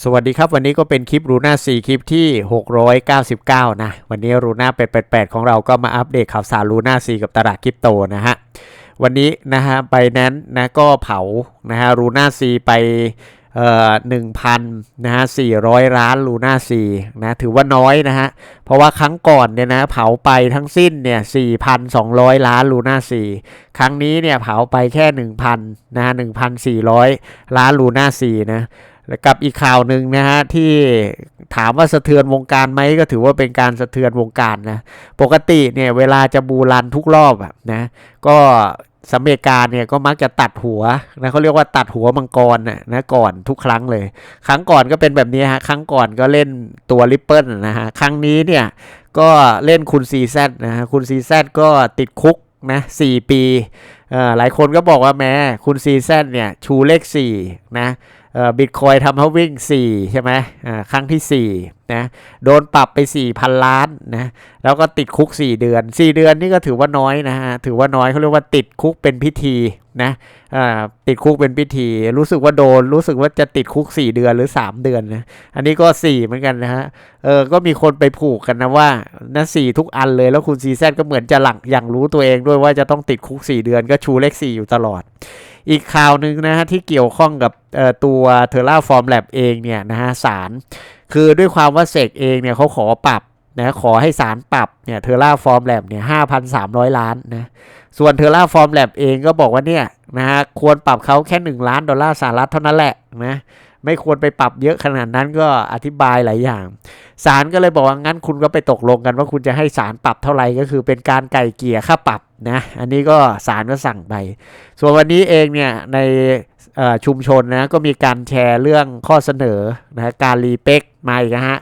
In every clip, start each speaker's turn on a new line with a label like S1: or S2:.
S1: สวัสดีครับ วันนี้ก็เป็นคลิปรูน่า4คลิปที่ 699 นะ วันนี้รูน่า888 ของเราก็มาอัปเดตข่าวสารรูน่า4กับตลาดคริปโตนะฮะ วันนี้นะฮะไปนั้นนะก็เผานะฮะรูน่า4ไปเอ่อหนึ่งพันนะฮะสี่ร้อยล้านลูน่าสี่นะถือว่าน้อยนะฮะเพราะว่าครั้งก่อนเนี่ยนะเผาไปทั้งสิ้นเนี่ยสี่พันสองร้อยล้านลูน่าสี่ครั้งนี้เนี่ยเผาไปแค่หนึ่งพันนะฮะหนึ่งพันสี่ร้อยล้านลูน่าสี่นะ กับอีกข่าวหนึ่งนะฮะที่ถามว่าสะเทือนวงการไหมก็ถือว่าเป็นการสะเทือนวงการนะปกติเนี่ยเวลาจะบูรันทุกรอบอะนะก็สมเมกาเนี่ยก็มักจะตัดหัวนะเขาเรียกว่าตัดหัวมังกรนะนะก่อนทุกครั้งเลย ครั้งก่อนก็เป็นแบบนี้ฮะครั้งก่อนก็เล่นตัวริปเปิลนะฮะครั้งนี้เนี่ยก็เล่นคุณซีแซนะฮะคุณซีแซก็ติดคุกนะสี่ปีอ่อหลายคนก็บอกว่าแม้คุณซีแซเนี่ยชูเลขสี่นะ บิตคอยทำเขาวิ่ง 4 ใช่ไหมครั้งที่ 4 นะ โดนปรับไป 4,000 ล้านนะ แล้วก็ติดคุก 4 เดือน 4 เดือนนี่ก็ถือว่าน้อยนะฮะ ถือว่าน้อยเขาเรียกว่าติดคุกเป็นพิธีนะติดคุกเป็นพิธี รู้สึกว่าโดน รู้สึกว่าจะติดคุก 4 เดือนหรือ 3 เดือนนะ อันนี้ก็ 4 เหมือนกันนะฮะ เออ ก็มีคนไปผูกกันนะว่านะสี่ทุกอันเลย แล้วคุณซีแซก็เหมือนจะหลังอย่างรู้ตัวเองด้วยว่าจะต้องติดคุก 4 เดือน ก็ชูเลข 4 อยู่ตลอด อีกข่าวหนึ่งนะฮะที่เกี่ยวข้องกับตัวเทอร่าฟอร์มแลบเองเนี่ยนะฮะสารคือด้วยความว่าเสกเองเนี่ยเขาขอปรับนะขอให้สารปรับเนี่ยเทอร่าฟอร์มแลบเนี่ยห้าพันสามร้อยล้านนะส่วนเทอร่าฟอร์มแลบเองก็บอกว่าเนี่ยนะฮะควรปรับเขาแค่1ล้านดอลลาร์สหรัฐเท่านั้นแหละนะไม่ควรไปปรับเยอะขนาดนั้นก็อธิบายหลายอย่างศาลก็เลยบอกว่างั้นคุณก็ไปตกลงกันว่าคุณจะให้ศาลปรับเท่าไหร่ก็คือเป็นการไก่เกี่ยค่าปรับ นะอันนี้ก็ศาลก็สั่งไป ส่วนวันนี้เองเนี่ยในชุมชนนะก็มีการแชร์เรื่องข้อเสนอนะการรีเป็กมาอีกนะฮะ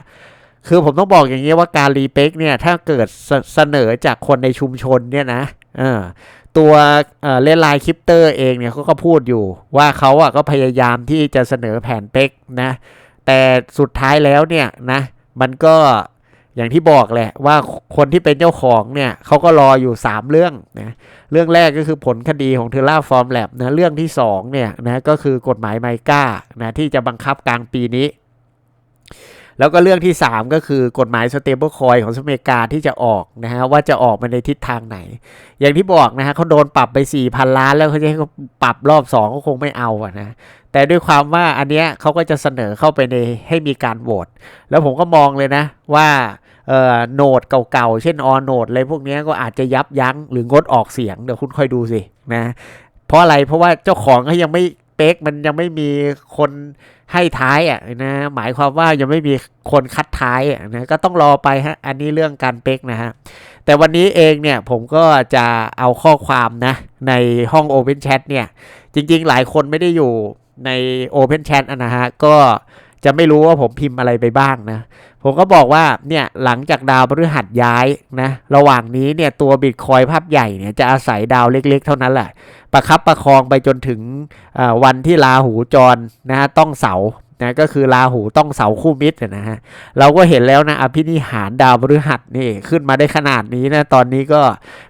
S1: คือผมต้องบอกอย่างนี้ว่าการรีเป็กเนี่ยถ้าเกิดเสนอจากคนในชุมชนเนี่ยนะตัวเล่นไลน์คริปเตอร์เองเนี่ยเขาก็พูดอยู่ว่าเขาอะก็พยายามที่จะเสนอแผนเป็กนะแต่สุดท้ายแล้วเนี่ยนะมันก็ อย่างที่บอกแหละว่าคนที่เป็นเจ้าของเนี่ยเขาก็รออยู่ 3 เรื่องนะเรื่องแรกก็คือผลคดีของเทล่าฟอร์มแลบนะเรื่องที่2เนี่ยนะก็คือกฎหมายไมก้านะที่จะบังคับกลางปีนี้ แล้วก็เรื่องที่ 3 ก็คือกฎหมายสเตเบิลคอยของสเมริกาที่จะออกนะฮะว่าจะออกมาในทิศทางไหน อย่างที่บอกนะฮะเขาโดนปรับไป 4,000 ล้าน แล้วเขาจะให้เขาปรับรอบ2ก็คงไม่เอาอะนะแต่ด้วยความว่าอันเนี้ยเขาก็จะเสนอเข้าไปในให้มีการโหวตแล้วผมก็มองเลยนะว่า โนดเก่าๆ เช่นออโนดอะไรพวกนี้ก็อาจจะยับยั้งหรืองดออกเสียงเดี๋ยวคุณค่อยดูสินะเพราะอะไรเพราะว่าเจ้าของเขายังไม่เป๊กมันยังไม่มีคนให้ท้ายอะนะหมายความว่ายังไม่มีคนคัดท้ายอะนะก็ต้องรอไปฮะอันนี้เรื่องการเป๊กนะฮะแต่วันนี้เองเนี่ยผมก็จะเอาข้อความนะในห้อง Open Chat เนี่ยจริงๆหลายคนไม่ได้อยู่ใน Open Chat นะฮะก็จะไม่รู้ว่าผมพิมพ์อะไรไปบ้างนะ ผมก็บอกว่าเนี่ยหลังจากดาวพฤหัสย้ายนะระหว่างนี้เนี่ยตัวบิตคอยภาพใหญ่เนี่ยจะอาศัยดาวเล็กๆ เท่านั้นแหละประคับประคองไปจนถึงวันที่ลาหูจรนะฮะต้องเสา นะก็คือราหูต้องเสาคู่มิตรนะฮะเราก็เห็นแล้วนะอภินิหารดาวพฤหัสนี่ขึ้นมาได้ขนาดนี้นะตอนนี้ก็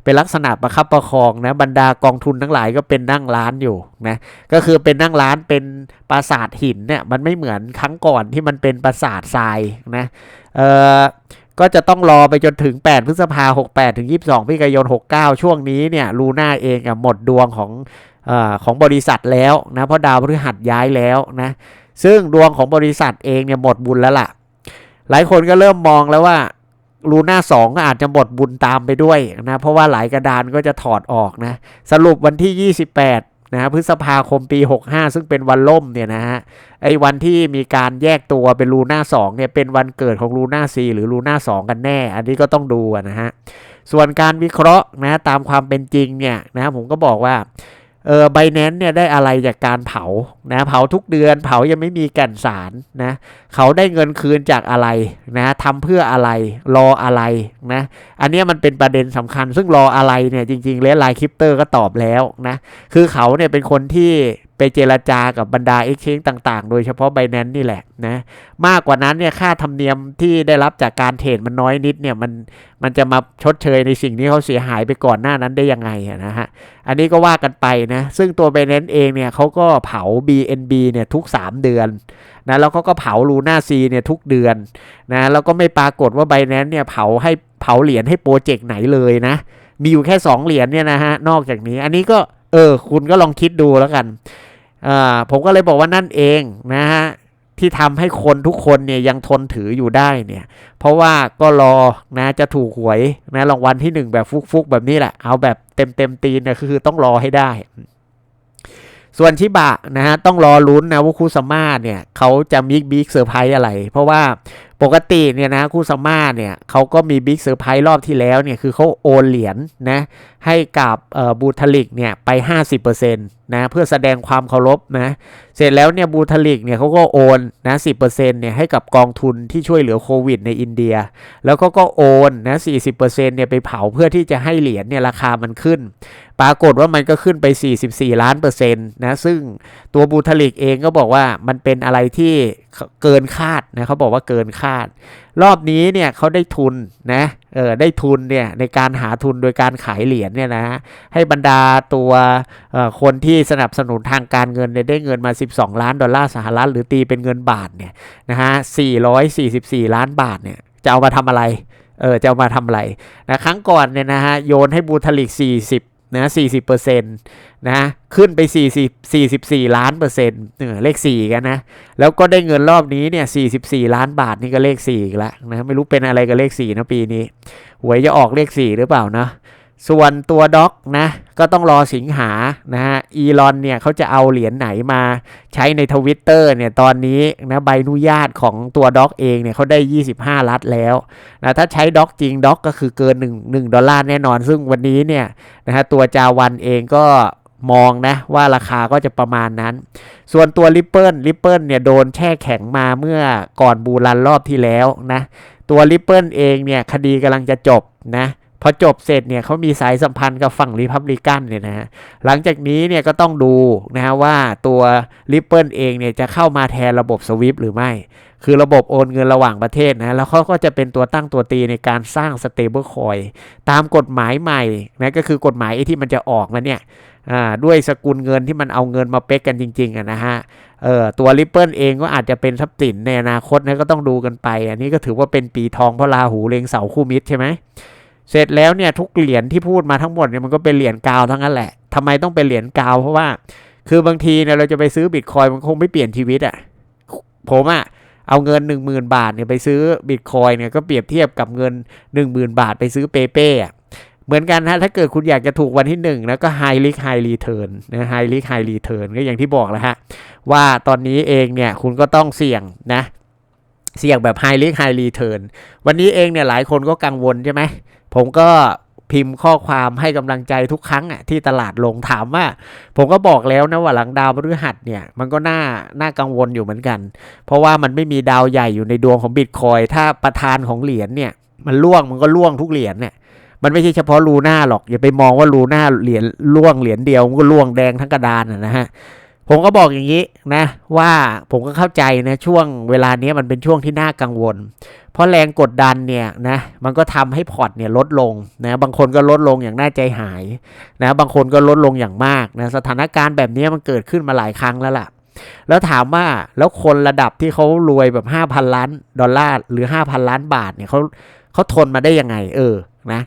S1: เป็นลักษณะประคับประคองนะบรรดากองทุนทั้งหลายก็เป็นนั่งร้านอยู่นะก็คือเป็นนั่งร้านเป็นปราสาทหินเนี่ยมันไม่เหมือนครั้งก่อนที่มันเป็นปราสาททรายนะเอ่อก็จะต้องรอไปจนถึง 8 พฤษภา68ถึง 22พฤศจิกายน 69 ช่วงนี้เนี่ยลูน่าเองหมดดวงของอของบริษัทแล้วนะเพราะดาวพฤหัสย้ายแล้วนะ ซึ่งดวงของบริษัทเองเนี่ยหมดบุญแล้วล่ะ หลายคนก็เริ่มมองแล้วว่าลูน่าสองก็อาจจะหมดบุญตามไปด้วยนะ เพราะว่าหลายกระดานก็จะถอดออกนะ สรุปวันที่ 28 นะพฤษภาคมปี 65 ซึ่งเป็นวันล่มเนี่ยนะฮะไอ้วันที่มีการแยกตัวเป็นลูน่าสองเนี่ยเป็นวันเกิดของลูน่าซีหรือลูน่าสองกันแน่ อันนี้ก็ต้องดูนะฮะส่วนการวิเคราะห์นะตามความเป็นจริงเนี่ยนะผมก็บอกว่า เออไบแนนเนี่ยได้อะไรจากการเผานะเผาทุกเดือนเผายังไม่มีแก่นสารนะเขาได้เงินคืนจากอะไรนะทำเพื่ออะไรรออะไรนะอันนี้มันเป็นประเด็นสำคัญ ซึ่งรออะไรเนี่ยจริงๆเลสไลน์คริปเตอร์ก็ตอบแล้วนะคือเขาเนี่ยเป็นคนที่ ไปเจรจากับบรรดาเอ็กชแนต่างๆ โดยเฉพาะไบแนนนี่แหละนะมากกว่านั้นเนี่ยค่าธรรมเนียมที่ได้รับจากการเทรดมันน้อยนิดเนี่ยมันมันจะมาชดเชยในสิ่งที่เขาเสียหายไปก่อนหน้านั้นได้ยังไงนะฮะอันนี้ก็ว่ากันไปนะซึ่งตัวไบแนนเองเนี่ยเขาก็เผา BNB เนี่ยทุก 3 เดือนนะแล้วเขาก็เผาลูน่าซีเนี่ยทุกเดือนนะแล้วก็ไม่ปรากฏว่าไบแนนเนี่ยเผาให้เผาเหรียญให้โปรเจกต์ไหนเลยนะมีอยู่แค่ 2 เหรียญเนี่ยนะฮะนอกจากนี้อันนี้ก็เออคุณก็ลองคิดดูแล้วกัน ผมก็เลยบอกว่านั่นเองนะฮะที่ทำให้คนทุกคนเนี่ยยังทนถืออยู่ได้เนี่ย เพราะว่าก็รอนะจะถูกหวยนะรางวัลที่หนึ่งแบบฟุกๆแบบนี้แหละ เอาแบบเต็มเต็มตีนเนี่ยคือต้องรอให้ได้ ส่วนชิบะนะฮะต้องรอลุ้นนะว่าคูซาม่าเนี่ยเขาจะมีบิ๊กเซอร์ไพรส์อะไร เพราะว่า ปกติเนี่ยนะคูซาม่าเนี่ยเขาก็มีบิ๊กเซอร์ไพรส์รอบที่แล้วเนี่ยคือเขาโอนเหรียญนะให้กับบูทลิกเนี่ยไป 50%นะเพื่อแสดงความเคารพนะเสร็จแล้วเนี่ยบูทลิกเนี่ยเขาก็โอนนะ10%เนี่ยให้กับกองทุนที่ช่วยเหลือโควิดในอินเดีย แล้วก็ก็โอนนะ40%เนี่ยไปเผาเพื่อที่จะให้เหรียญเนี่ยราคามันขึ้น ปรากฏว่ามันก็ขึ้นไป 44 ล้านเปอร์เซ็นต์นะซึ่งตัวบูทลิกเองก็บอกว่ามันเป็นอะไรที่เกินคาดนะเขาบอกว่าเกินคาดรอบนี้เนี่ยเขาได้ทุนนะเออได้ทุนเนี่ยในการหาทุนโดยการขายเหรียญเนี่ยนะให้บรรดาตัวคนที่สนับสนุนทางการเงินเนี่ยได้เงินมา 12 ล้านดอลลาร์สหรัฐหรือตีเป็นเงินบาทเนี่ยนะฮะ444 ล้านบาทเนี่ยจะเอามาทำอะไรเออจะเอามาทำอะไรนะครั้งก่อนเนี่ยนะฮะโยนให้บูทลิก 40 นะ40เปอร์เซ็นต์นะขึ้นไป40 44ล้านเปอร์เซ็นต์เออเลข4กันนะ แล้วก็ได้เงินรอบนี้เนี่ย44ล้านบาทนี่ก็เลข4อีกแล้วนะไม่รู้เป็นอะไรกับเลข4นะปีนี้หวยจะออกเลข4หรือเปล่านะ ส่วนตัวด็อกนะก็ต้องรอสิงหานะฮะอีลอนเนี่ยเขาจะเอาเหรียญไหนมาใช้ในทวิตเตอร์เนี่ยตอนนี้นะใบอนุญาตของตัวด็อกเองเนี่ยเขาได้ 25 ลัดแล้วนะถ้าใช้ด็อกจริงด็อกก็คือเกิน 1 1 ดอลลาร์แน่นอน ซึ่งวันนี้เนี่ยนะฮะตัวจาวันเองก็มองนะว่าราคาก็จะประมาณนั้น ส่วนตัวริปเปิลริปเปิลเนี่ยโดนแช่แข็งมาเมื่อก่อนบูรันรอบที่แล้วนะตัวริปเปิลเองเนี่ยคดีกำลังจะจบนะ พอจบเสร็จเนี่ยเขามีสายสัมพันธ์กับฝั่งริพับลิกันเนี่ยนะฮะหลังจากนี้เนี่ยก็ต้องดูนะฮะว่าตัวริปเปิลเองเนี่ยจะเข้ามาแทนระบบสวิฟหรือไม่ คือระบบโอนเงินระหว่างประเทศนะแล้วเขาก็จะเป็นตัวตั้งตัวตีในการสร้างสเตเบิลคอยตามกฎหมายใหม่นะก็คือกฎหมายที่มันจะออกมาเนี่ยด้วยสกุลเงินที่มันเอาเงินมาเป๊กกันจริงๆนะฮะเออตัวริปเปิลเองก็อาจจะเป็นทรัพย์สินในอนาคตนะก็ต้องดูกันไป อันนี้ก็ถือว่าเป็นปีทองเพราะราหูเลงเสาคู่มิตรใช่ไหม เสร็จแล้วเนี่ยทุกเหรียญที่พูดมาทั้งหมดเนี่ยมันก็เป็นเหรียญกาวทั้งนั้นแหละทำไมต้องเป็นเหรียญกาว เพราะว่า คือบางทีเนี่ยเราจะไปซื้อบิตคอยมันคงไม่เปลี่ยนชีวิตอะ่ะผมอะ่ะเอาเงิน 1 0,000 บาทเนี่ยไปซื้อบิตคอยเนี่ยก็เปรียบเทียบกับเงิน 10,000 บาทไปซื้อเปเป้อะเหมือนกันนะถ้าเกิดคุณอยากจะถูกวันที่1นะก็ high risk high return นะ high risk high return ก็อย่างที่บอกแล้วฮะว่าตอนนี้เองเนี่ยคุณก็ต้องเสี่ยงนะ เสี่ยงแบบ high risk high return วันนี้เองเนี่ยหลายคนก็กังวลใช่ไหม ผมก็พิมพ์ข้อความให้กำลังใจทุกครั้งอะที่ตลาดลงถามว่า ผมก็บอกแล้วนะว่าหลังดาวพฤหัสเนี่ยมันก็น่าน่ากังวลอยู่เหมือนกัน เพราะว่ามันไม่มีดาวใหญ่อยู่ในดวงของบิตคอยถ้าประธานของเหรียญเนี่ยมันล่วงมันก็ล่วงทุกเหรียญเนี่ยมันไม่ใช่เฉพาะลูน่าหรอกอย่าไปมองว่าลูน่าเหรียญล่วงเหรียญเดียวมันก็ล่วงแดงทั้งกระดานนะฮะ ผมก็บอกอย่างนี้นะว่าผมก็เข้าใจนะช่วงเวลานี้มันเป็นช่วงที่น่ากังวล เพราะแรงกดดันเนี่ยนะมันก็ทำให้พอร์ตเนี่ยลดลงนะบางคนก็ลดลงอย่างน่าใจหายนะบางคนก็ลดลงอย่างมากนะสถานการณ์แบบนี้มันเกิดขึ้นมาหลายครั้งแล้วล่ะ แล้วถามว่าแล้วคนระดับที่เขารวยแบบ5,000 ล้านดอลลาร์หรือ 5,000 ล้านบาทเนี่ยเขาเขาทนมาได้ยังไงเออนะ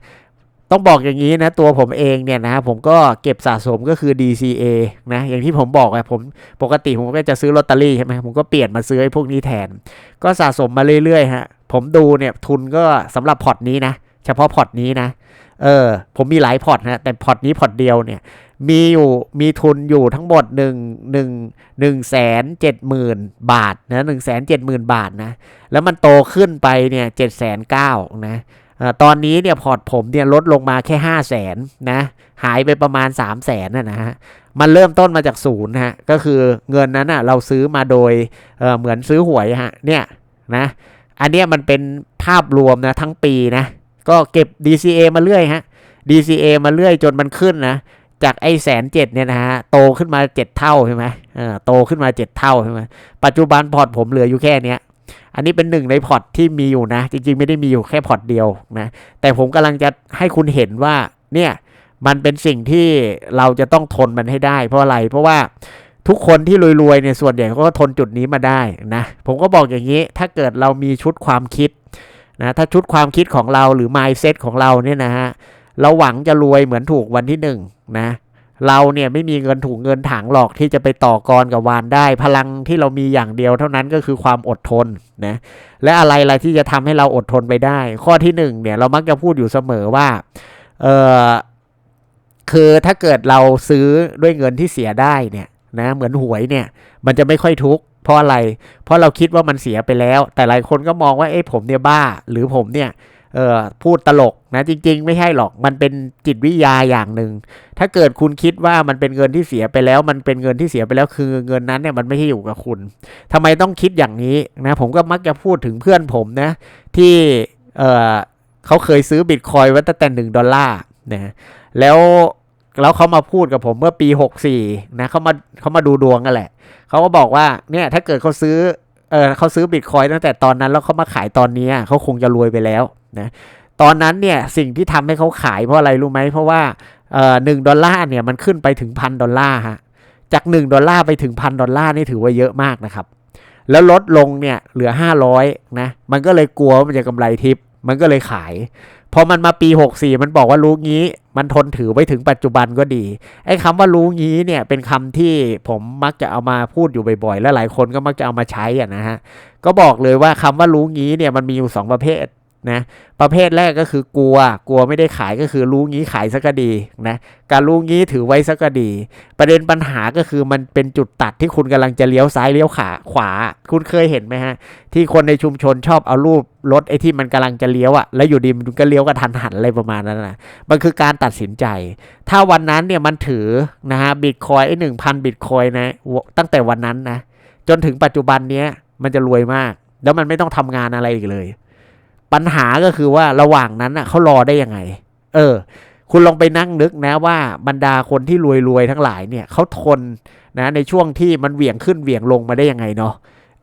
S1: ต้องบอกอย่างนี้นะ ตัวผมเองเนี่ยนะผมก็เก็บสะสมก็คือ DCA นะ อย่างที่ผมบอกอะผมปกติผมก็จะซื้อลอตเตอรี่ใช่ไหมผมก็เปลี่ยนมาซื้อไอ้พวกนี้แทน ก็สะสมมาเรื่อยๆฮะผมดูเนี่ยทุนก็สำหรับพอร์ตนี้นะ เฉพาะพอร์ตนี้นะเออผมมีหลายพอร์ตนะแต่พอร์ตนี้พอร์ตเดียวเนี่ยมีอยู่มีทุนอยู่ทั้งหมดหนึ่งหนึ่งหนึ่งแสนเจ็ดหมื่นบาทนะหนึ่งแสนเจ็ดหมื่นบาทนะแล้วมันโตขึ้นไปเนี่ยเจ็ดแสนเก้านะ ตอนนี้เนี่ยพอร์ตผมเนี่ยลดลงมาแค่ห้าแสนนะหายไปประมาณ3 0 0แสนนะนะฮะมันเริ่มต้นมาจากศูนย์ฮะก็คือเงินนั้นอะเราซื้อมาโดยเเหมือนซื้อหวยฮะเนี่ยนะอันเนี้ยมันเป็นภาพรวมนะทั้งปีนะก็เก็บ DCA มาเรื่อยฮะ DCA มาเรื่อยจนมันขึ้นนะจากไอ้แสนเจ็ดเนี่ยนะฮะโตขึ้นมา7เท่าใช่ไหมเออโตขึ้นมา7เท่าใช่ไหมปัจจุบันพอร์ตผมเหลืออยู่แค่เนี้ย อันนี้เป็นหนึ่งในพอร์ตที่มีอยู่นะ จริงๆ ไม่ได้มีอยู่แค่พอร์ตเดียวนะ แต่ผมกำลังจะให้คุณเห็นว่าเนี่ยมันเป็นสิ่งที่เราจะต้องทนมันให้ได้ เพราะอะไร เพราะว่าทุกคนที่รวยๆเนี่ยส่วนใหญ่เขาก็ทนจุดนี้มาได้นะ ผมก็บอกอย่างนี้ ถ้าเกิดเรามีชุดความคิดนะถ้าชุดความคิดของเราหรือ mindset ของเราเนี่ยนะฮะเราหวังจะรวยเหมือนถูกวันที่หนึ่งนะ เราเนี่ยไม่มีเงินถูกเงินถังหรอกที่จะไปต่อกรกับวานได้ พลังที่เรามีอย่างเดียวเท่านั้นก็คือความอดทนนะและอะไรอะไรที่จะทำให้เราอดทนไปได้ ข้อที่หนึ่งเนี่ยเรามักจะพูดอยู่เสมอว่าเออคือถ้าเกิดเราซื้อด้วยเงินที่เสียได้เนี่ยนะเหมือนหวยเนี่ย มันจะไม่ค่อยทุกข์เพราะอะไร เพราะเราคิดว่ามันเสียไปแล้ว แต่หลายคนก็มองว่าเอ้ผมเนี่ยบ้า หรือผมเนี่ย เออพูดตลกนะจริง ๆ ไม่ใช่หรอกมันเป็นจิตวิทยาอย่างหนึ่งถ้าเกิดคุณคิดว่ามันเป็นเงินที่เสียไปแล้ว มันเป็นเงินที่เสียไปแล้วคือเงินนั้นเนี่ยมันไม่ใช่อยู่กับคุณทำไมต้องคิดอย่างนี้นะผมก็มักจะพูดถึงเพื่อนผมนะที่เออเขาเคยซื้อบิตคอยไว้ตั้งแต่หนึ่งดอลลาร์นะแล้วแล้วเขามาพูดกับผมเมื่อปี 64นะเขามาเขามาดูดวงกันแหละเขาก็บอกว่าเนี่ยถ้าเกิดเขาซื้อ เออเขาซื้อบิตคอยตั้งแต่ตอนนั้นแล้วเขามาขายตอนนี้เขาคงจะรวยไปแล้วนะตอนนั้นเนี่ยสิ่งที่ทำให้เขาขายเพราะอะไรรู้ไหมเพราะว่าเอ่อหนึ่งดอลลาร์เนี่ยมันขึ้นไปถึงพันดอลลาร์ฮะจากหนึ่งดอลลาร์ไปถึงพันดอลลาร์นี่ถือว่าเยอะมากนะครับ แล้วลดลงเนี่ยเหลือ 500นะมันก็เลยกลัวว่ามันจะกำไรทิป มันก็เลยขาย พอมันมาปี 64 มันบอกว่ารู้งี้ มันทนถือไว้ถึงปัจจุบันก็ดี ไอ้คำว่ารู้งี้เนี่ยเป็นคำที่ผมมักจะเอามาพูดอยู่บ่อยๆ และหลายคนก็มักจะเอามาใช้อะนะฮะ ก็บอกเลยว่าคำว่ารู้งี้เนี่ยมันมีอยู่ 2 ประเภท นะประเภทแรกก็คือกลัว กลัวไม่ได้ขายก็คือรู้งี้ขายสักดีนะการรู้งี้ถือไว้สักดี ประเด็นปัญหาก็คือมันเป็นจุดตัดที่คุณกำลังจะเลี้ยวซ้ายเลี้ยวขาขวา คุณเคยเห็นไหมฮะ ที่คนในชุมชนชอบเอารูปรถไอ้ที่มันกำลังจะเลี้ยวอะ่ะแล้วอยู่ดีมันก็เลี้ยวกระทันหันอะไรประมาณนั้นนะมันคือการตัดสินใจ ถ้าวันนั้นเนี่ยมันถือนะฮะบิตคอยไอ้หนึ่งพันบิตคอยนะตั้งแต่วันนั้นนะจนถึงปัจจุบันเนี้ยมันจะรวยมาก แล้วมันไม่ต้องทำงานอะไรอีกเลย ปัญหาก็คือว่าระหว่างนั้นอะเขารอได้ยังไง เออ คุณลองไปนั่งนึกนะว่าบรรดาคนที่รวยๆทั้งหลายเนี่ยเขาทนนะในช่วงที่มันเหวี่ยงขึ้นเหวี่ยงลงมาได้ยังไงเนาะ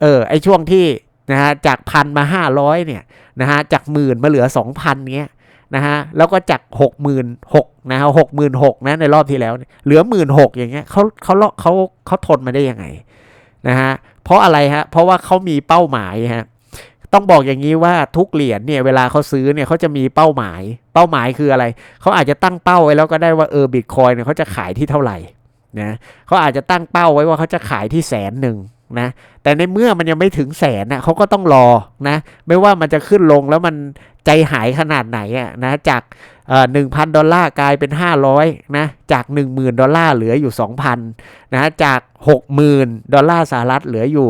S1: เออไอช่วงที่นะฮะจากพันมาห้าร้อยเนี่ยนะฮะจากหมื่นมาเหลือสองพันเนี้ยนะฮะแล้วก็จากหกหมื่นหกนะฮะหกหมื่นหกนะในรอบที่แล้วเนี่ยเหลือหมื่นหกอย่างเงี้ยเขาเขาเขาเขาทนมาได้ยังไงนะฮะเพราะอะไรฮะเพราะว่าเขามีเป้าหมายฮะ ต้องบอกอย่างนี้ว่าทุกเหรียญเนี่ยเวลาเขาซื้อเนี่ยเขาจะมีเป้าหมาย เป้าหมายคืออะไร เขาอาจจะตั้งเป้าไว้แล้วก็ได้ว่าเออบิตคอยเนี่ยเขาจะขายที่เท่าไหร่นะเขาอาจจะตั้งเป้าไว้ว่าเขาจะขายที่แสนหนึ่งนะแต่ในเมื่อมันยังไม่ถึงแสนนะเขาก็ต้องรอนะไม่ว่ามันจะขึ้นลงแล้วมันใจหายขนาดไหนอะนะจากหนึ่งพันดอลลาร์กลายเป็น 500นะจาก 10,000 ดอลลาร์เหลืออยู่ 2,000นะจาก 60,000 ดอลลาร์สหรัฐเหลืออยู่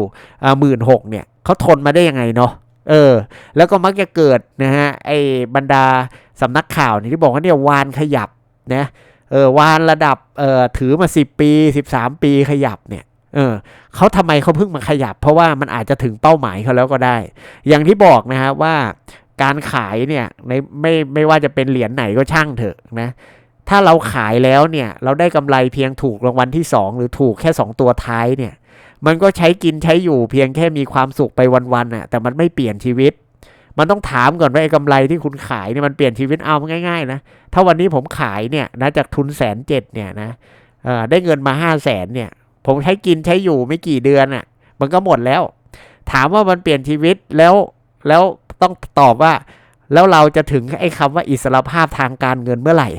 S1: หมื่นหกเนี่ยเขาทนมาได้ยังไงเนาะ เออ แล้วก็มักจะเกิดนะฮะไอ้บรรดาสำนักข่าวนี่ที่บอกว่าเนี่ยวานขยับนะเออวานระดับเออถือมา 10 ปี 13 ปีขยับเนี่ยเออเขาทำไมเขาเพิ่งมาขยับ เพราะว่ามันอาจจะถึงเป้าหมายเขาแล้วก็ได้ อย่างที่บอกนะฮะว่าการขายเนี่ยในไม่ไม่ว่าจะเป็นเหรียญไหนก็ช่างเถอะนะถ้าเราขายแล้วเนี่ยเราได้กำไรเพียงถูกรางวัลที่ 2 หรือถูกแค่ 2 ตัวท้ายเนี่ย มันก็ใช้กินใช้อยู่เพียงแค่มีความสุขไปวันๆน่ะแต่มันไม่เปลี่ยนชีวิต มันต้องถามก่อนว่าไอ้กำไรที่คุณขายเนี่ยมันเปลี่ยนชีวิตเอาง่ายๆนะถ้าวันนี้ผมขายเนี่ยนะจากทุนแสนเจ็ดเนี่ยนะได้เงินมาห้าแสนเนี่ย ผมใช้กินใช้อยู่ไม่กี่เดือนอะ่ะ มันก็หมดแล้ว ถามว่ามันเปลี่ยนชีวิตแล้วแล้วต้องตอบว่าแล้วเราจะถึงไอ้คำว่าอิสรภาพทางการเงินเมื่อไหร่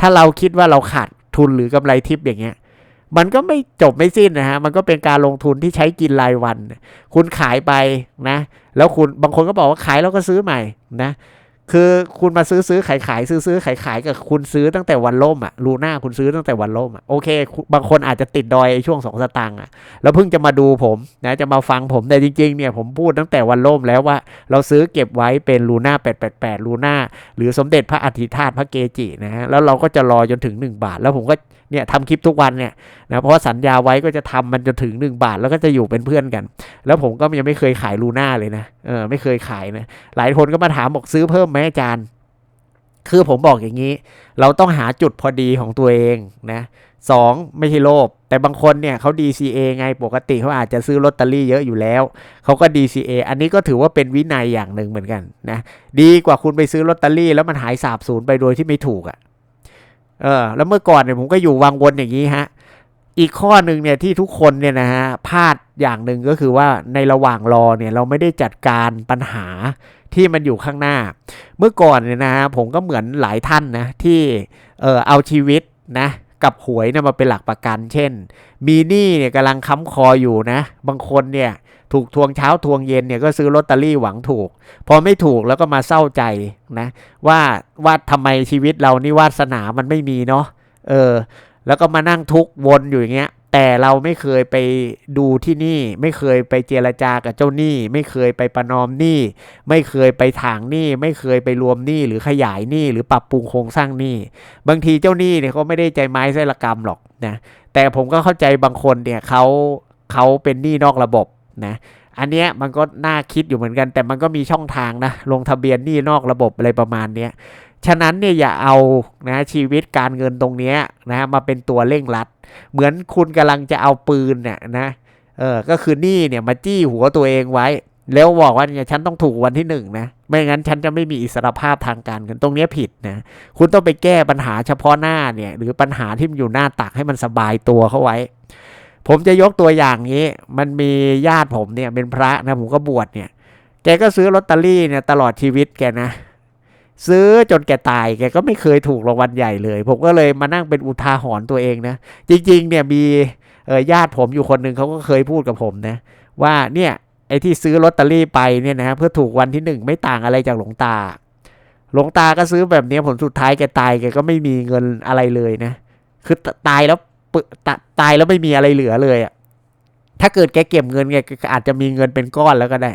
S1: ถ้าเราคิดว่าเราขาดทุนหรือกำไรทิปอย่างเงี้ย มันก็ไม่จบไม่สิ้นนะฮะ มันก็เป็นการลงทุนที่ใช้กินรายวัน คุณขายไปนะ แล้วคุณบางคนก็บอกว่าขายแล้วก็ซื้อใหม่นะ คือคุณมาซื้อซื้อขายขายซื้อซื้อขายขายกับคุณซื้อตั้งแต่วันล่มอะลูน่าคุณซื้อตั้งแต่วันล่มอะโอเค บางคนอาจจะติดดอยช่วงสองสตางค์อะแล้วเพิ่งจะมาดูผมนะจะมาฟังผมแต่จริงๆเนี่ยผมพูดตั้งแต่วันล่มแล้วว่า เราซื้อเก็บไว้เป็นลูน่าแปดแปดแปดลูน่าหรือสมเด็จพระอธิธาตุพระเกจินะฮะแล้วเราก็จะรอจนถึง1บาท แล้วผมก็ เนี่ยทำคลิปทุกวันเนี่ยนะเพราะสัญญาไว้ก็จะทำมันจนถึง 1 บาทแล้วก็จะอยู่เป็นเพื่อนกัน แล้วผมก็ยังไม่เคยขายลูน่าเลยนะเออไม่เคยขายนะหลายคนก็มาถามบอกซื้อเพิ่มไหมอาจารย์ คือผมบอกอย่างนี้ เราต้องหาจุดพอดีของตัวเองนะสองไม่ใช่โลภแต่บางคนเนี่ยเขา DCA ไงปกติเขาอาจจะซื้อลอตเตอรี่เยอะอยู่แล้ว เขาก็ DCA อันนี้ก็ถือว่าเป็นวินัยอย่างหนึ่งเหมือนกันนะดีกว่าคุณไปซื้อลอตเตอรี่แล้วมันหายสาบสูญไปโดยที่ไม่ถูกอะ่ะ เออแล้วเมื่อก่อนเนี่ยผมก็อยู่วังวนอย่างนี้ฮะ อีกข้อหนึ่งเนี่ยที่ทุกคนเนี่ยนะฮะพลาดอย่างหนึ่งก็คือว่าในระหว่างรอเนี่ยเราไม่ได้จัดการปัญหาที่มันอยู่ข้างหน้า เมื่อก่อนเนี่ยนะฮะผมก็เหมือนหลายท่านนะที่เออเอาชีวิตนะ กับหวยเนี่ยมาเป็นหลักประกัน เช่น มีหนี้เนี่ยกำลังค้ำคออยู่นะ บางคนเนี่ยถูกทวงเช้าทวงเย็นเนี่ยก็ซื้อลอตเตอรี่หวังถูก พอไม่ถูกแล้วก็มาเศร้าใจนะ ว่าว่าทำไมชีวิตเรานี่วาสนามันไม่มีเนาะเออ แล้วก็มานั่งทุกข์วนอยู่อย่างเงี้ย แต่เราไม่เคยไปดูที่นี่ ไม่เคยไปเจรจากับเจ้าหนี้ ไม่เคยไปประนอมหนี้ ไม่เคยไปถางหนี้ ไม่เคยไปรวมหนี้หรือขยายหนี้หรือปรับปรุงโครงสร้างหนี้ บางทีเจ้าหนี้เนี่ยเขาไม่ได้ใจไม้ไส้ละกรรมหรอกนะแต่ผมก็เข้าใจบางคนเนี่ยเขาเขาเป็นหนี้นอกระบบนะอันเนี้ยมันก็น่าคิดอยู่เหมือนกัน แต่มันก็มีช่องทางนะลงทะเบียนหนี้นอกระบบอะไรประมาณเนี้ย ฉะนั้นเนี่ยอย่าเอานะชีวิตการเงินตรงเนี้ยนะมาเป็นตัวเร่งรัด เหมือนคุณกำลังจะเอาปืนเนี่ยนะเออก็คือหนี้เนี่ยมาจี้หัวตัวเองไว้ แล้วบอกว่าเนี่ยฉันต้องถูกวันที่หนึ่งนะไม่งั้นฉันจะไม่มีอิสรภาพทางการเงินตรงนี้ผิดนะคุณต้องไปแก้ปัญหาเฉพาะหน้าเนี่ยหรือปัญหาที่มันอยู่หน้าตักให้มันสบายตัวเข้าไว้ ผมจะยกตัวอย่างนี้ มันมีญาติผมเนี่ยเป็นพระนะผมก็บวชเนี่ยแกก็ซื้อลอตเตอรี่เนี่ยตลอดชีวิตแกนะ ซื้อจนแกตายแกก็ไม่เคยถูกรางวัลใหญ่เลย ผมก็เลยมานั่งเป็นอุทาหรณ์ตัวเองนะ จริง ๆ เนี่ยมีญาติผมอยู่คนหนึ่งเขาก็เคยพูดกับผมนะ ว่าเนี่ยไอ้ที่ซื้อลอตเตอรี่ไปเนี่ยนะเพื่อถูกวันที่หนึ่งไม่ต่างอะไรจากหลวงตา หลวงตาก็ซื้อแบบนี้ผลสุดท้ายแกตายแกก็ไม่มีเงินอะไรเลยนะ คือตายแล้วปตตายแล้วไม่มีอะไรเหลือเลยอะ่ะถ้าเกิดแกเก็บเงินแกอาจจะมีเงินเป็นก้อนแล้วก็ได้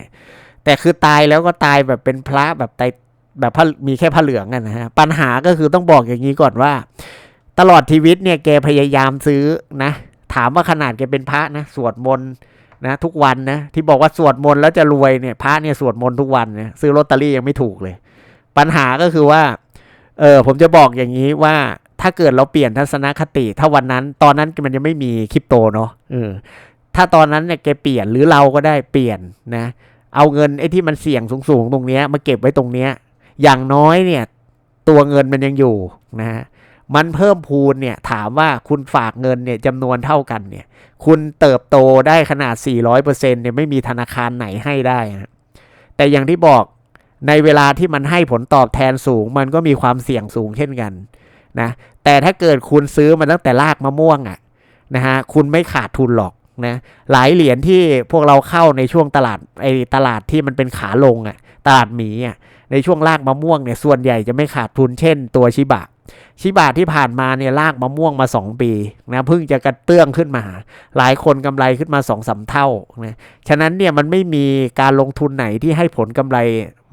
S1: แต่คือตายแล้วก็ตายแบบเป็นพระแบบตาย แบบมีแค่ผ้าเหลืองอะนะฮะปัญหาก็คือต้องบอกอย่างนี้ก่อนว่า ตลอดชีวิตเนี่ยแกพยายามซื้อนะ ถามว่าขนาดแกเป็นพระนะสวดมนต์นะทุกวันนะที่บอกว่าสวดมนต์แล้วจะรวยเนี่ยพระเนี่ยสวดมนต์ทุกวันนะซื้อลอตเตอรี่ยังไม่ถูกเลย ปัญหาก็คือว่าเออผมจะบอกอย่างนี้ว่าถ้าเกิดเราเปลี่ยนทัศนคติ ถ้าวันนั้นตอนนั้นมันยังไม่มีคริปโตเนาะเออถ้าตอนนั้นเนี่ยแกเปลี่ยนหรือเราก็ได้เปลี่ยนนะ เอาเงินไอ้ที่มันเสี่ยงสูงๆตรงเนี้ยมาเก็บไว้ตรงเนี้ย อย่างน้อยเนี่ยตัวเงินมันยังอยู่นะฮะมันเพิ่มพูนเนี่ยถามว่าคุณฝากเงินเนี่ยจำนวนเท่ากันเนี่ยคุณเติบโตได้ขนาด 400%เนี่ยไม่มีธนาคารไหนให้ได้นะแต่อย่างที่บอกในเวลาที่มันให้ผลตอบแทนสูง มันก็มีความเสี่ยงสูงเช่นกันนะแต่ถ้าเกิดคุณซื้อมาตั้งแต่รากมะม่วงอะ่ะนะฮะคุณไม่ขาดทุนหรอกนะหลายเหรียญที่พวกเราเข้าในช่วงตลาดไอ้ตลาดที่มันเป็นขาลงอะ่ะตลาดหมีอะ ในช่วงรากมะม่วงเนี่ยส่วนใหญ่จะไม่ขาดทุนเช่นตัวชิบะ ชิบะที่ผ่านมาเนี่ยลากมะม่วงมา 2 ปีนะเพิ่งจะกระเตื้องขึ้นมา หลายคนกำไรขึ้นมา2อสาเท่านะฉะนั้นเนี่ยมันไม่มีการลงทุนไหนที่ให้ผลกำไร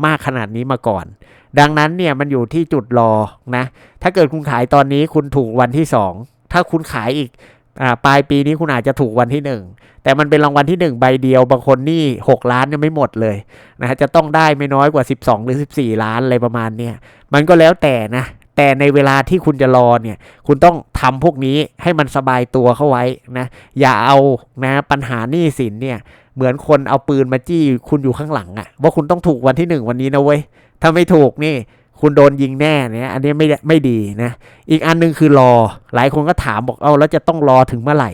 S1: มากขนาดนี้มาก่อน ดังนั้นเนี่ยมันอยู่ที่จุดรอนะถ้าเกิดคุณขายตอนนี้คุณถูกวันที่ 2 ถ้าคุณขายอีก อาปลายปีนี้คุณอาจจะถูกวันที่ 1 แต่มันเป็นรางวัลที่ 1 ใบเดียวบางคนนี่ 6 ล้านยังไม่หมดเลยนะฮะจะต้องได้ไม่น้อยกว่า 12 หรือ 14 ล้านอะไรประมาณเนี้ยมันก็แล้วแต่นะ แต่ในเวลาที่คุณจะรอเนี่ย คุณต้องทำพวกนี้ให้มันสบายตัวเข้าไว้นะอย่าเอานะปัญหาหนี้สินเนี่ยเหมือนคนเอาปืนมาจี้คุณอยู่ข้างหลังอะว่าคุณต้องถูกวันที่หนึ่งวันนี้นะเว้ยถ้าไม่ถูกนี่ คุณโดนยิงแน่เนี่ยอันนี้ไม่ไม่ดีนะ อีกอันหนึงคือรอ หลายคนก็ถามบอกเอาแล้วจะต้องรอถึงเมื่อไหร่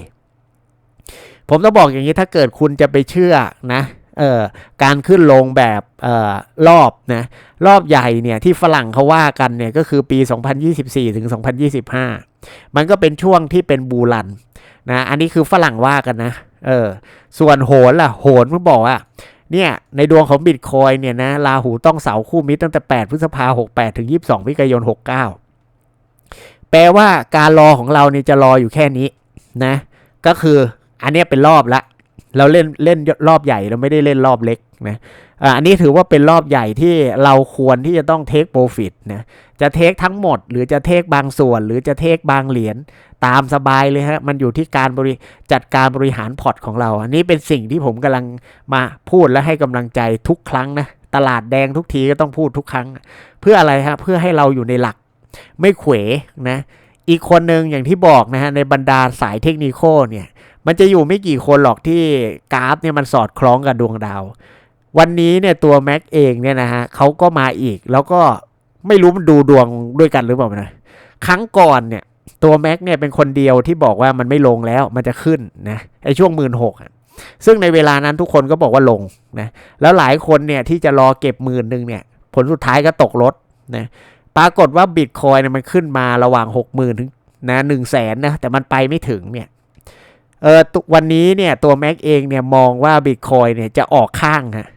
S1: ผมต้องบอกอย่างนี้ถ้าเกิดคุณจะไปเชื่อนะเอ่อการขึ้นลงแบบเอ่อรอบนะรอบใหญ่เนี่ยที่ฝรั่งเขาว่ากันเนี่ยก็คือปี 2024 ถึง 2025 มันก็เป็นช่วงที่เป็นบูรันนะอันนี้คือฝรั่งว่ากันนะเออส่วนโหนล่ะโหนเขาบอกว่า เนี่ยในดวงของบิตคอยเนี่ยนะราหูต้องเสาคู่มิตรตั้งแต่ 8 พฤษภา68ถึง 22พฤศจิกายน 69 แปลว่าการรอของเราเนี่ยจะรออยู่แค่นี้นะก็คืออันนี้เป็นรอบละ เราเล่นเล่นรอบใหญ่เราไม่ได้เล่นรอบเล็กนะ อันนี้ถือว่าเป็นรอบใหญ่ที่เราควรที่จะต้องเทคโปรฟิตนะจะเทคทั้งหมด หรือจะเทคบางส่วน หรือจะเทคบางเหรียญตามสบายเลยฮะมันอยู่ที่การบริจัดการบริหารพอร์ตของเรา อันนี้เป็นสิ่งที่ผมกำลังมาพูดและให้กำลังใจทุกครั้งนะตลาดแดงทุกทีก็ต้องพูดทุกครั้ง เพื่ออะไรฮะเพื่อให้เราอยู่ในหลัก ไม่เขวนะอีกคนหนึ่งอย่างที่บอกนะฮะในบรรดาสายเทคนิคเนี่ยมันจะอยู่ไม่กี่คนหรอกที่กราฟเนี่ยมันสอดคล้องกับดวงดาว วันนี้เนี่ยตัวแม็กเองเนี่ยนะฮะเขาก็มาอีก แล้วก็ไม่รู้มันดูดวงด้วยกันหรือเปล่านะครั้งก่อนเนี่ยตัวแม็กเนี่ยเป็นคนเดียวที่บอกว่ามันไม่ลงแล้วมันจะขึ้นนะไอช่วงหมื่นหกซึ่งในเวลานั้นทุกคนก็บอกว่าลงนะแล้วหลายคนเนี่ยที่จะรอเก็บหมื่นหนึ่งเนี่ยผลสุดท้ายก็ตกรถนะปรากฏว่าบิตคอยเนี่ยมันขึ้นมาระหว่างหกหมื่นถึงนะหนึ่งแสนนะแต่มันไปไม่ถึงเนี่ยเออวันนี้เนี่ยตัวแม็กเองเนี่ยมองว่าบิตคอยเนี่ยจะออกข้างฮะ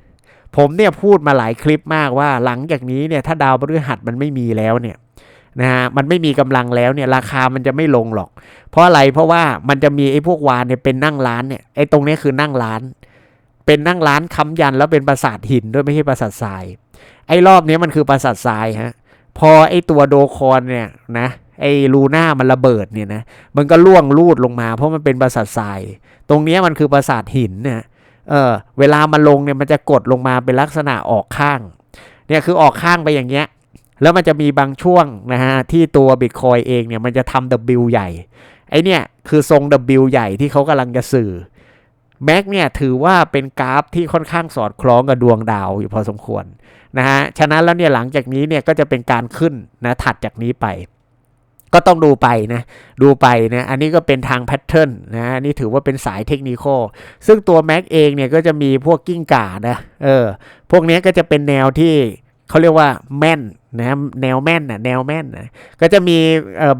S1: ผมเนี่ยพูดมาหลายคลิปมากว่าหลังจากนี้เนี่ยถ้าดาวพฤหัสมันไม่มีแล้วเนี่ยนะฮะมันไม่มีกำลังแล้วเนี่ยราคามันจะไม่ลงหรอก เพราะอะไรเพราะว่ามันจะมีไอ้พวกวานเนี่ยเป็นนั่งร้านเนี่ยไอ้ตรงนี้คือนั่งร้าน เป็นนั่งร้านค้ำยันแล้วเป็นปราสาทหินด้วยไม่ใช่ปราสาททราย ไอ้รอบนี้มันคือปราสาททรายฮะพอไอ้ตัวโดคอนเนี่ยนะไอ้ลูน่ามันระเบิดเนี่ยนะมันก็ล่วงลูดลงมา เพราะมันเป็นปราสาททราย ตรงนี้มันคือปราสาทหินเนี่ย เออเวลามันลงเนี่ยมันจะกดลงมาเป็นลักษณะออกข้างเนี่ยคือออกข้างไปอย่างเงี้ยแล้วมันจะมีบางช่วงนะฮะที่ตัวบิตคอยเองเนี่ยมันจะทำ W ใหญ่ไอเนี่ยคือทรง W ใหญ่ที่เขากำลังจะสื่อแม็กเนี่ยถือว่าเป็นกราฟที่ค่อนข้างสอดคล้องกับดวงดาวอยู่พอสมควรนะฮะฉะนั้นแล้วเนี่ยหลังจากนี้เนี่ยก็จะเป็นการขึ้นนะถัดจากนี้ไป ก็ต้องดูไปนะดูไปนะอันนี้ก็เป็นทางแพทเทิร์นนะนี่ถือว่าเป็นสายเทคนิคซึ่งตัว Mac เองเนี่ยก็จะมีพวกกิ้งก่านะเออพวกนี้ก็จะเป็นแนวที่เขาเรียกว่าแม่นนะแนวแม่นนะแนวแม่นนะก็จะมี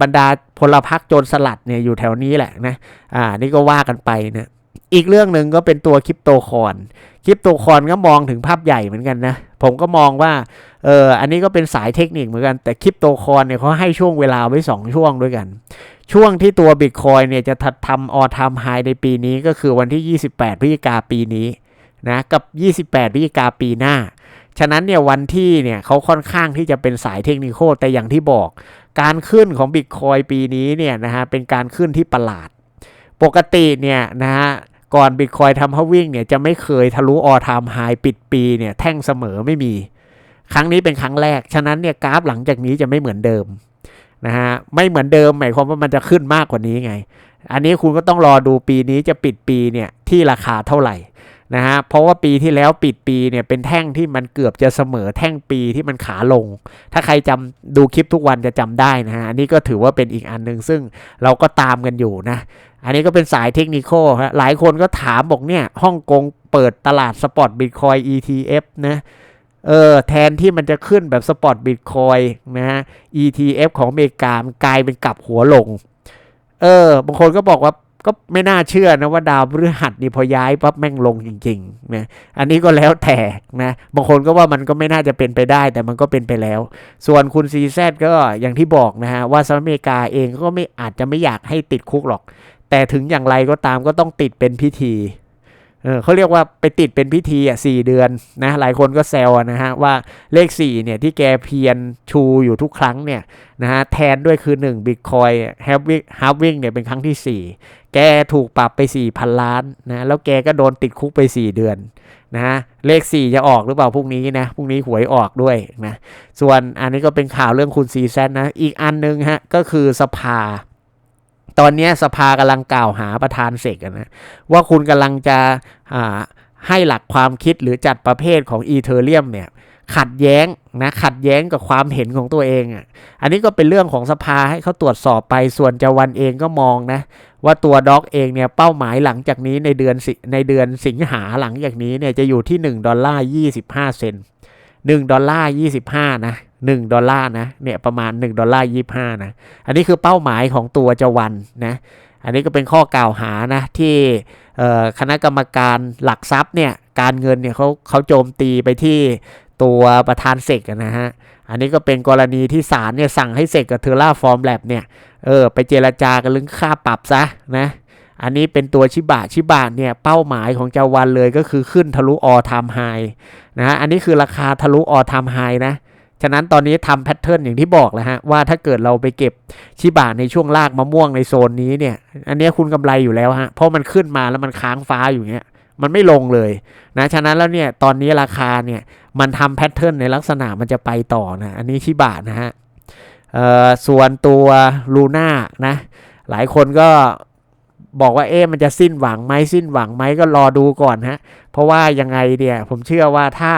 S1: บรรดาพลพรรคโจรสลัดเนี่ยอยู่แถวนี้แหละนะอ่านี่ก็ว่ากันไปนะ อีกเรื่องหนึ่งก็เป็นตัวคริปโตคอนคริปโตคอนก็มองถึงภาพใหญ่เหมือนกันนะ ผมก็มองว่าเอออันนี้ก็เป็นสายเทคนิคเหมือนกันแต่คริปโตคอนเนี่ยเขาให้ช่วงเวลาไว้ 2 ช่วงด้วยกัน ช่วงที่ตัวบิตคอยเนี่ยจะทำออทามไฮในปีนี้ก็คือวันที่ 28 พฤศจิกาปีนี้นะกับ 28 พฤศจิกาปีหน้า ฉะนั้นเนี่ยวันที่เนี่ยเขาค่อนข้างที่จะเป็นสายเทคนิคแต่อย่างที่บอก การขึ้นของบิตคอยปีนี้เนี่ยนะฮะเป็นการขึ้นที่ประหลาด ปกติเนี่ยนะฮะก่อนบิตคอยทำเขาวิ่งเนี่ยจะไม่เคยทะลุออทามไฮปิดปีเนี่ยแท่งเสมอไม่มี ครั้งนี้เป็นครั้งแรก ฉะนั้นเนี่ยกราฟหลังจากนี้จะไม่เหมือนเดิมนะฮะไม่เหมือนเดิมหมายความว่ามันจะขึ้นมากกว่านี้ไง อันนี้คุณก็ต้องรอดูปีนี้จะปิดปีเนี่ยที่ราคาเท่าไหร่นะฮะเพราะว่าปีที่แล้วปิดปีเนี่ยเป็นแท่งที่มันเกือบจะเสมอแท่งปีที่มันขาลง ถ้าใครจำดูคลิปทุกวันจะจำได้นะฮะอันนี้ก็ถือว่าเป็นอีกอันหนึ่งซึ่งเราก็ตามกันอยู่นะ อันนี้ก็เป็นสายเทคนิคฮะหลายคนก็ถามบอกเนี่ยฮ่องกงเปิดตลาดสปอตบิตคอย ETF นะเออแทนที่มันจะขึ้นแบบสปอตบิตคอยนะฮะ ETF ของอเมริกามันกลายเป็นกลับหัวลง เออบางคนก็บอกว่าก็ไม่น่าเชื่อนะว่าดาวพฤหัสนี่พอย้ายปั๊บแม่งลงจริงๆนะอันนี้ก็แล้วแต่นะบางคนก็ว่ามันก็ไม่น่าจะเป็นไปได้ แต่มันก็เป็นไปแล้ว ส่วนคุณซีแซก็อย่างที่บอกนะฮะว่าสหรัฐอเมริกาเองก็ไม่อาจจะไม่อยากให้ติดคุกหรอก แต่ถึงอย่างไรก็ตามก็ต้องติดเป็นพิธีเออเขาเรียกว่าไปติดเป็นพิธีอะสี่เดือนนะหลายคนก็แซวนะฮะว่าเลข4เนี่ยที่แกเพียนชูอยู่ทุกครั้งเนี่ยนะฮะแทนด้วยคือ1 Bitcoin halving halving เนี่ยเป็นครั้งที่ 4 แกถูกปรับไป 4,000 ล้านนะแล้วแกก็โดนติดคุกไป 4 เดือนนะฮะเลข 4 จะออกหรือเปล่าพรุ่งนี้นะพรุ่งนี้หวยออกด้วยนะส่วนอันนี้ก็เป็นข่าวเรื่องคุณซีแซนนะอีกอันนึงฮะก็คือสภา ตอนนี้สภากำลังกล่าวหาประธานเสกนะว่าคุณกำลังจะให้หลักความคิดหรือจัดประเภทของอีเทอรเรียมเนี่ยขัดแย้งนะขัดแย้งกับความเห็นของตัวเองอะอันนี้ก็เป็นเรื่องของสภาให้เขาตรวจสอบไปส่วนจวันเองก็มองนะว่าตัวด็อกเองเนี่ยเป้าหมายหลังจากนี้ในเดือนในเดือนสิงหาหลังจากนี้เนี่ยจะอยู่ที่ 1 ดอลลาร์ 25 เซน1ดอลลาร์ 25 นะ 1ดอลลาร์นะเนี่ยประมาณ1ดอลลาร์25นะอันนี้คือเป้าหมายของตัวจวันนะอันนี้ก็เป็นข้อกล่าวหานะที่คณะกรรมการหลักทรัพย์เนี่ยการเงินเนี่ยเขาเขาโจมตีไปที่ตัวประธานเสกนะฮะอันนี้ก็เป็นกรณีที่ศาลเนี่ยสั่งให้เสกกับเทอร่าฟอร์มแลบเนี่ยเออไปเจรจากันเรื่องค่าปรับซะนะอันนี้เป็นตัวชิบะชิบะเนี่ยเป้าหมายของเจาวันเลยก็คือขึ้นทะลุออทามไฮนะฮะอันนี้คือราคาทะลุออทามไฮนะ ฉะนั้นตอนนี้ทำแพทเทิร์นอย่างที่บอกแล้วฮะว่าถ้าเกิดเราไปเก็บชิบะในช่วงลากมะม่วงในโซนนี้เนี่ย อันนี้คุณกำไรอยู่แล้วฮะเพราะมันขึ้นมาแล้วมันค้างฟ้าอยู่เงี้ยมันไม่ลงเลยนะฉะนั้นแล้วเนี่ยตอนนี้ราคาเนี่ยมันทำแพทเทิร์นในลักษณะมันจะไปต่อนะอันนี้ชิบะนะฮะเออส่วนตัวลูน่านะหลายคนก็บอกว่าเอ๊ะมันจะสิ้นหวังไหมสิ้นหวังไหมก็รอดูก่อนฮะเพราะว่ายังไงเนี่ยผมเชื่อว่าถ้า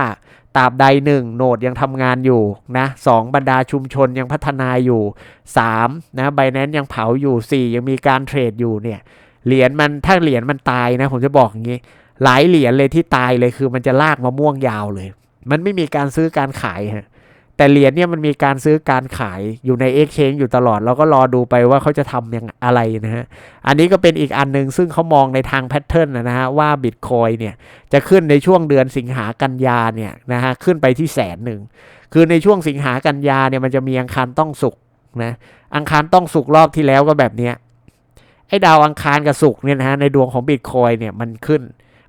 S1: ตราบใดหนึ่งโนดยังทำงานอยู่นะสองบรรดาชุมชนยังพัฒนาอยู่สามนะไบแนนยังเผาอยู่สี่ยังมีการเทรดอยู่เนี่ยเหรียญมันถ้าเหรียญมันตายนะผมจะบอกอย่างนี้ หลายเหรียญเลยที่ตายเลยคือมันจะลากมะม่วงยาวเลย มันไม่มีการซื้อการขายฮะ แต่เหรียญเนี่ยมันมีการซื้อการขายอยู่ในเอ็กชแนนอยู่ตลอด เราก็รอดูไปว่าเขาจะทำยังอะไรนะฮะ อันนี้ก็เป็นอีกอันหนึ่งซึ่งเขามองในทางแพทเทิร์นนะฮะ ว่าบิตคอยเนี่ยจะขึ้นในช่วงเดือนสิงหากันยาเนี่ยนะฮะ ขึ้นไปที่แสนหนึ่ง คือในช่วงสิงหากันยาเนี่ยมันจะมีอังคารต้องสุกนะ อังคารต้องสุกรอบที่แล้วก็แบบเนี้ยไอ้ดาวอังคารกับสุกเนี่ยนะฮะในดวงของบิตคอยเนี่ยมันขึ้น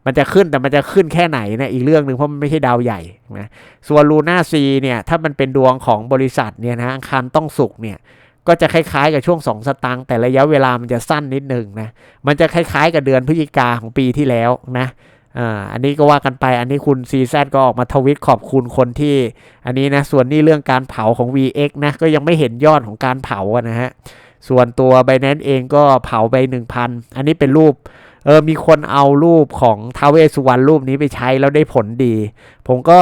S1: มันจะขึ้นแต่มันจะขึ้นแค่ไหนเนี่ยอีกเรื่องหนึ่งเพราะมันไม่ใช่ดาวใหญ่นะส่วนลูน่าซีเนี่ยถ้ามันเป็นดวงของบริษัทเนี่ยนะอังคารต้องสุกเนี่ยก็จะคล้ายๆกับช่วง 2 สตางค์แต่ระยะเวลามันจะสั้นนิดนึงนะมันจะคล้ายๆกับเดือนพฤศจิกาของปีที่แล้วนะอ่าอันนี้ก็ว่ากันไปอันนี้คุณซีแซก็ออกมาทวิตขอบคุณคนที่ อันนี้นะส่วนนี้เรื่องการเผาของ VX นะก็ยังไม่เห็นยอดของการเผานะฮะส่วนตัว b บ n a n c e เองก็เผาไป 1,000 อันนี้เป็นรูป เออมีคนเอารูปของทาวเวสุวรรณรูปนี้ไปใช้แล้วได้ผลดี ผมก็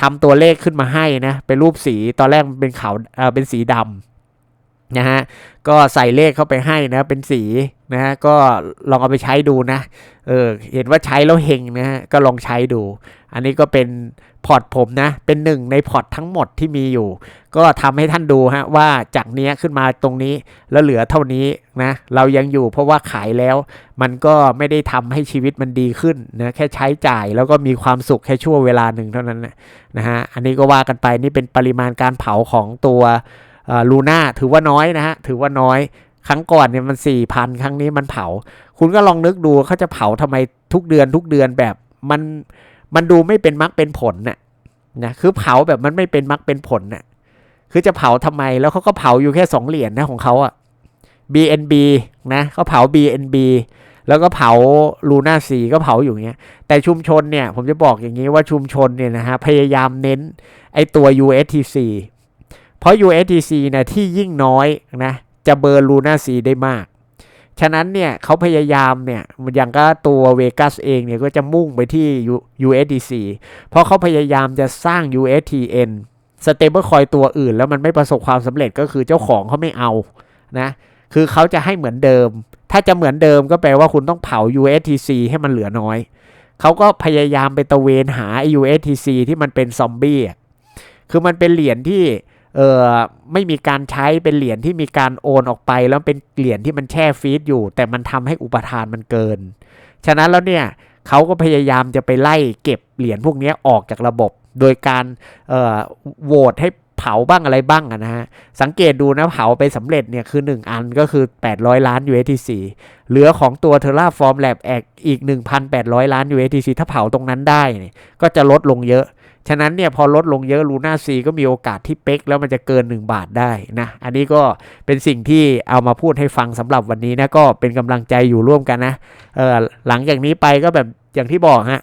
S1: ทำตัวเลขขึ้นมาให้นะ เป็นรูปสีตอนแรกมันเป็นขาวเออเป็นสีดำนะฮะก็ใส่เลขเข้าไปให้นะเป็นสี นะฮะก็ลองเอาไปใช้ดูนะเออเห็นว่าใช้แล้วเฮงนะฮะก็ลองใช้ดู อันนี้ก็เป็นพอร์ตผมนะ เป็นหนึ่งในพอร์ตทั้งหมดที่มีอยู่ ก็ทำให้ท่านดูฮะว่าจากเนี้ยขึ้นมาตรงนี้แล้วเหลือเท่านี้นะเรายังอยู่เพราะว่าขายแล้ว มันก็ไม่ได้ทำให้ชีวิตมันดีขึ้นนะแค่ใช้จ่ายแล้วก็มีความสุขแค่ชั่วเวลาหนึ่งเท่านั้นนะฮะอันนี้ก็ว่ากันไปนี่เป็นปริมาณการเผาของตัวลูน่าถือว่าน้อยนะฮะถือว่าน้อย ครั้งก่อนเนี่ยมันสี่พันครั้งนี้มันเผา คุณก็ลองนึกดูเขาจะเผาทำไมทุกเดือนทุกเดือนแบบมันมันดูไม่เป็นมรรคเป็นผลน่ะนะคือเผาแบบมันไม่เป็นมรรคเป็นผลน่ะคือจะเผาทำไมแล้วเขาก็เผาอยู่แค่สองเหรียญนะของเขาอะ BNB นะเขาเผา BNB แล้วก็เผาลูน่าสีก็เผาอยู่อย่างเงี้ย แต่ชุมชนเนี่ยผมจะบอกอย่างนี้ว่าชุมชนเนี่ยนะฮะพยายามเน้นไอตัว USTC เพราะ USTC นะที่ยิ่งน้อยนะ จะเบอร์ลูน่าซีได้มาก ฉะนั้นเนี่ยเขาพยายามเนี่ยอย่างก็ตัวเวกัสเองเนี่ยก็จะมุ่งไปที่ USDC เพราะเขาพยายามจะสร้าง USTN สเตเบิลคอยตัวอื่น แล้วมันไม่ประสบความสำเร็จก็คือเจ้าของเขาไม่เอานะคือเขาจะให้เหมือนเดิม ถ้าจะเหมือนเดิมก็แปลว่าคุณต้องเผา USTC ให้มันเหลือน้อย เขาก็พยายามไปตะเวนหา USTC ที่มันเป็นซอมบี้ คือมันเป็นเหรียญที่ เออไม่มีการใช้เป็นเหรียญที่มีการโอนออกไป แล้วเป็นเหรียญที่มันแช่ฟีดอยู่ แต่มันทำให้อุปทานมันเกิน ฉะนั้นแล้วเนี่ยเขาก็พยายามจะไปไล่เก็บเหรียญพวกนี้ออกจากระบบ โดยการโหวตให้เผาบ้างอะไรบ้างนะฮะ สังเกตดูนะเผาไปสำเร็จเนี่ยคือ 1 อันก็คือ 800 ล้าน USDC เหลือของตัว Terraform Lab แอกอีก 1,800 ล้าน USDC ถ้าเผาตรงนั้นได้เนี่ยก็จะลดลงเยอะ ฉะนั้นเนี่ยพอลดลงเยอะลูน่าซีก็มีโอกาสที่เป๊กแล้วมันจะเกิน 1 บาทได้นะ อันนี้ก็เป็นสิ่งที่เอามาพูดให้ฟังสำหรับวันนี้นะก็เป็นกำลังใจอยู่ร่วมกันนะเออหลังจากนี้ไปก็แบบอย่างที่บอกฮะ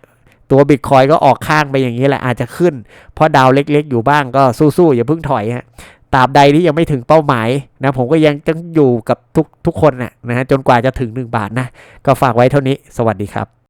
S1: ตัวบิตคอยก็ออกข้างไปอย่างนี้แหละอาจจะขึ้น เพราะดาวเล็กๆ อยู่บ้างก็สู้ๆอย่าเพิ่งถอยฮะตราบใดที่ยังไม่ถึงเป้าหมายนะผมก็ยังต้องอยู่กับทุกทุกคนนะนะฮะจนกว่าจะถึง 1 บาทนะ ก็ฝากไว้เท่านี้ สวัสดีครับ